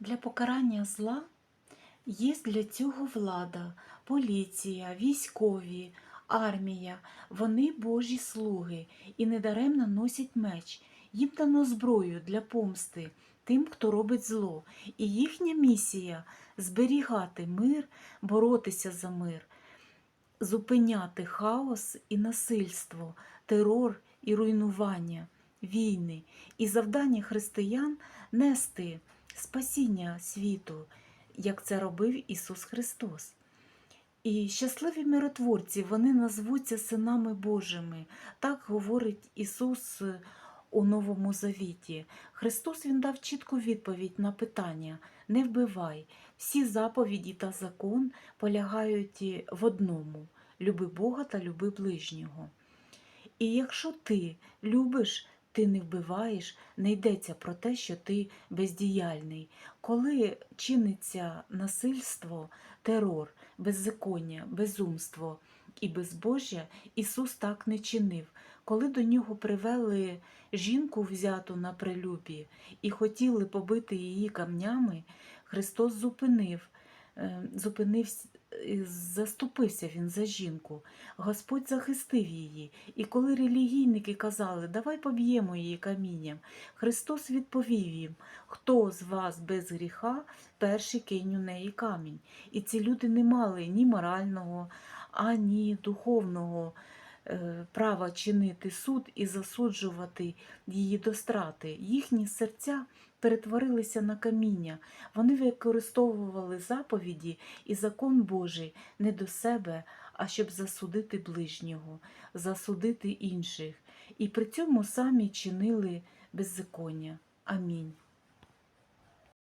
Для покарання зла є для цього влада, поліція, військові, армія. Вони Божі слуги і недаремно носять меч. Їм дано зброю для помсти тим, хто робить зло. І їхня місія зберігати мир, боротися за мир, зупиняти хаос і насильство, терор і руйнування, війни. І завдання християн нести спасіння світу, як це робив Ісус Христос. І щасливі миротворці, вони назвуться синами Божими. Так говорить Ісус е, у Новому Завіті. Христос Він дав чітку відповідь на питання: не вбивай. Всі заповіді та закон полягають в одному: люби Бога та люби ближнього. І якщо ти любиш, ти не вбиваєш, не йдеться про те, що ти бездіяльний. Коли чиниться насильство, терор, беззаконня, безумство і безбожжя, Ісус так не чинив. Коли до нього привели жінку взяту на прилюбі і хотіли побити її камнями, Христос зупинив, е, зупинився, е, заступився він за жінку. Господь захистив її. І коли релігійники казали, давай поб'ємо її камінням, Христос відповів їм, хто з вас без гріха, перший кинь у неї камінь. І ці люди не мали ні морального, ані духовного права чинити суд і засуджувати її до страти. Їхні серця перетворилися на каміння. Вони використовували заповіді і закон Божий не до себе, а щоб засудити ближнього, засудити інших. І при цьому самі чинили беззаконня. Амінь.